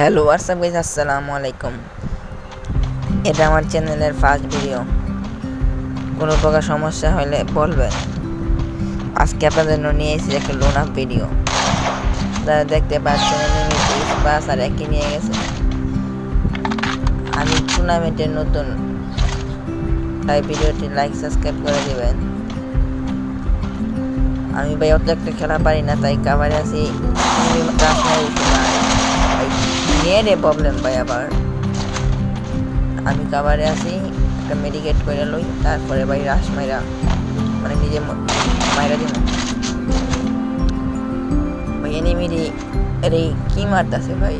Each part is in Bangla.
হ্যালো, হোয়াটসঅ্যাপ গাইজ আসসালামু আলাইকুম। এটা আমার চ্যানেলের ফার্স্ট ভিডিও কোনো প্রকার সমস্যা হলে বলবেন আজকে আপনাদের জন্য নিয়ে এসেছি একটা লোন আপ ভিডিও তারা দেখতে পাচ্ছেন এনিমিটি স্পাস আর একই নিয়ে গেছে। আমি টুর্নামেন্টের নতুন। তাই ভিডিওটি লাইক সাবস্ক্রাইব করে দিবেন। আমি ভাই অত একটা খেলা পারি না, তাই কাভারে আছি। নেটে প্রবলেম ভাই আবার। আমি কাভারে আসি, একটা মেডিকেট করে লই, তারপরে ভাই রাস মাইরা মানে নিজে মাইরা দিন ভাই এনিমিরি আরে কি মারতাছে ভাই?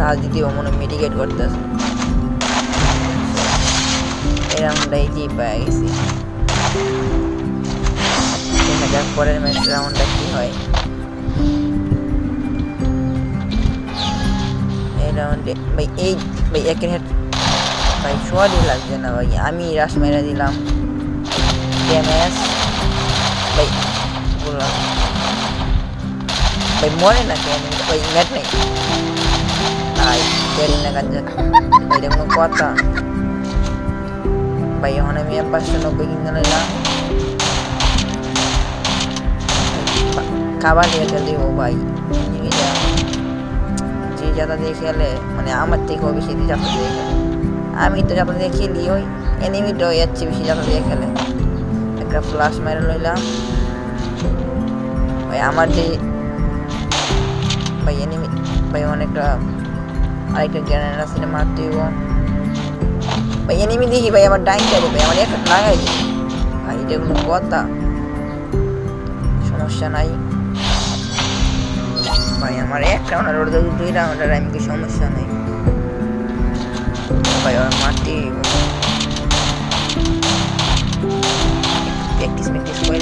রাজনীতি মনে মেডিকেট করতেছে। এই রাউন্ডটাই জি পেয়ে গেছি। পরের ম্যাচ রাউন্ডটা কি হয়। রাউন্ডে ভাই এই ভাই একের হেড ভাই সোয়ারই লাগছে না ভাই আমি রাস মেরা দিলাম ড্যামেজ ভাই বললাম ভাই মরে না কেন ভাই নেট নেই আই কেলি না কাজ ভাই এটা কোনো কথা ভাই এখন আমি পাঁচশো নব্বই কিনতে নিলাম খাবার দিয়ে খেলতে দিব ভাই জিনিসটা যে যাতা দিয়ে খেলে মানে আমার থেকেও বেশি যাতা দিয়ে খেলে আমি তো যাতা দিয়ে খেলি ওই এনিমিটাও এর চেয়ে বেশি যাতা দিয়ে খেলে। একটা ফ্লাশ মেরে লইলাম। ভাই আমার যে ভাই এনিমি ভাই অনেকটা, আরেকটা গ্যারেন্ট আছে মারতে দিব ভাই এনিমি দেখি ভাই আমার ডাইন চাইবে ভাই আমার একটা লাগাই ভাই এটা কোনো কথা। সমস্যা নাই। ভাই, আমার এক রাউন্ডার ওর দুই রাউন্ডার আমি কি সমস্যা নেই। ভাই আমার মাটি প্র্যাকটিস প্র্যাকটিস করে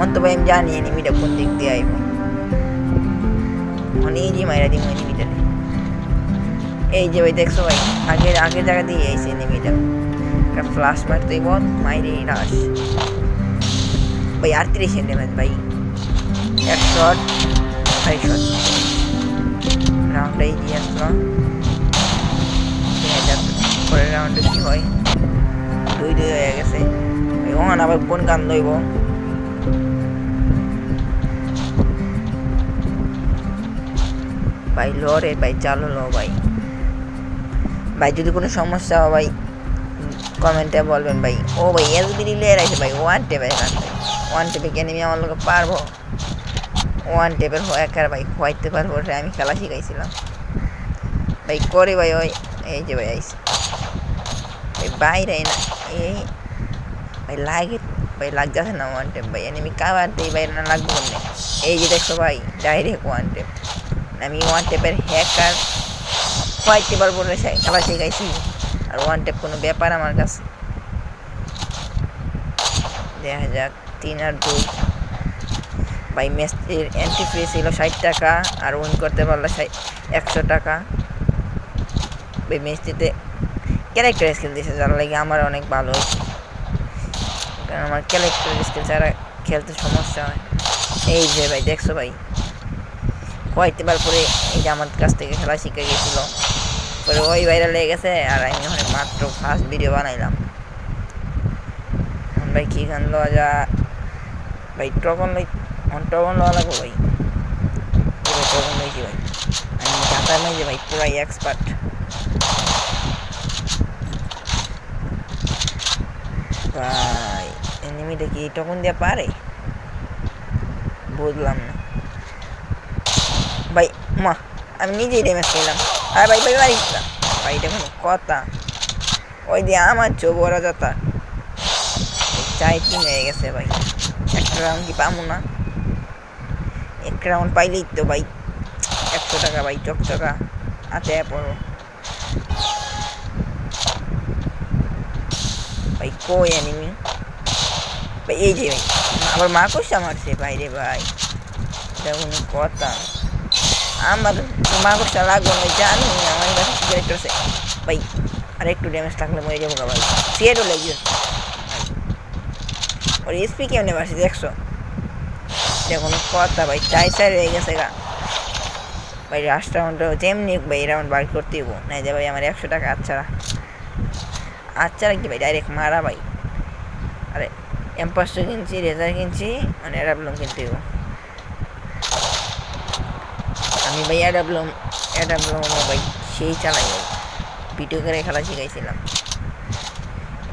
অন তো ভাই আমি জানি এনিমিটা কোন দিক দিয়ে আইব। অনেক যে মাইরা দিব এনিমিটা এই যে ভাই, দেখছ ভাই আগে আগের জায়গা দিয়ে আইছে এনিমিটা একটা ফ্লাশ মারতেই বল মাইরে রাস ভাই, আটত্রিশ ড্যামেজ ভাই। এক শট শট রাউন্ডটাই দিয়ে আসলো দেখা পরের রাউন্ডে কি হয়। দুই দুই হয়ে গেছে। ওখান আবার কোন গান দইব ভাই লরে ভাই চালো লো ভাই। ভাই যদি কোনো সমস্যা হয় ভাই, কমেন্টে বলবেন ভাই। ও ভাই, এস বিডি লেয়ার আছে ভাই। ওয়ান টেপে ওয়ান টেপে কেন আমি আমার লোকে পারব। ওয়ান টেপের হ্যাকার ভাই খোয়াইতে পারব আমি খেলা শিখাইছিলাম। ভাই, করে ভাই, ওই, এই যে ভাই আইস ভাই, বাইরে না, এই, ভাই, লাগে, ভাই লাগ লাগতেছে না ওয়ান টেপ, ভাই আমি কাবার দিই বাইরে না লাগবে কেমনে? এই যে দেখছ ভাই ডাইরেক্ট ওয়ান টেপ। আমি ওয়ান টেপের হ্যাকার খোয়াইতে পারব না খেলা শিখাইছি। আর ওয়ান টেপ কোনো ব্যাপার আমার কাছে। দেখা যাক, তিন আর দুই। ভাই ম্যাচের এন্ট্রি ফি ছিল ষাট টাকা আর উইন করতে পারলে একশো টাকা। ভাই ম্যাচটিতে ক্যারেক্টার স্কিল দিয়েছে যার লাগে আমার অনেক ভালো কারণ আমার ক্যারেক্টার স্কিল ছাড়া খেলতে সমস্যা হয়। এই যে ভাই, দেখছ ভাই, কয়েকবার পরে এই যে আমার কাছ থেকে খেলা শিখে গেছিল। পরে ওই ভাইরাল লেগে গেছে আর আমি ওখানে মাত্র ফার্স্ট ভিডিও বানাইলাম। ভাই, কী গান লওয়া যা ভাই টকন টকন লওয়া লাগবো ভাই। পুরো টকন লইছি ভাই আমি জানতাম নাই যে ভাই, পুরাই এক্সপার্ট ভাই এনিমিটা কি টকন দিয়ে পারে? বুঝলাম না। ভাই, মা, আমি নিজেই ড্যামেজ খেলাম। আর ভাই ভাই মারিস না ভাই, এটা কথা। ওই দিয়ে আমার চোখ ওরা যাতা। চাই তিন হয়ে গেছে ভাই। একটা রাউন্ড কি পাবো না? একটা রাউন্ড পাইলেই তো ভাই। একশো টাকা ভাই চকচকা হাতে পড়ো ভাই, কই এনিমি ভাই, এই যে ভাই আবার মা কষা মারছে ভাই রে ভাই। এটা কথা। আমার মাগজটা লাগবে না জানি আমার কাছে ক্যারেক্টার আছে। ভাই, আর একটু ড্যামেজ থাকলে মরে যাব ভাই। সিয়েরও লেগে ওর এসপি কেমনে বাসি দেখছ? এটা কোনো কথা ভাই চাই চাই হয়ে গেছে গা। ভাই লাস্ট রাউন্ডটা যেমনি ভাই রাউন্ড বার করতে হব নাই যে ভাই, আমার একশো টাকা আচ্ছা আচ্ছা কি ভাই ডাইরেক্ট মারা ভাই। আরে এম পাঁচশো কিনছি, রেজার কিনছি মানে অ্যাডাবলম কিনতে হব আমি ভাই অ্যাডাবলম অ্যাডাবলম ভাই, সেই চালাই ভাই। ভিডিও করে খেলা শিখাইছিলাম।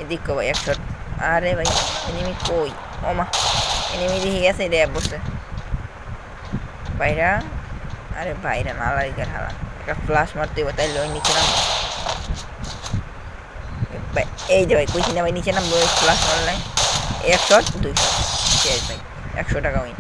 এদিক ভাই, একশো আরে ভাই এনিমি কই? ও মা। এনিমি দেখে গেছে রে বসে। বাইরা, আরে বাইরা না লাগে হালা। একটা ফ্লাশ মারতে হবে তাই লই নিচে নাম এই যে ভাই, কইছি ভাই, নিচে নাম ফ্লাশ মারলে। এক শট দুই শট শেষ ভাই, একশো টাকা উইন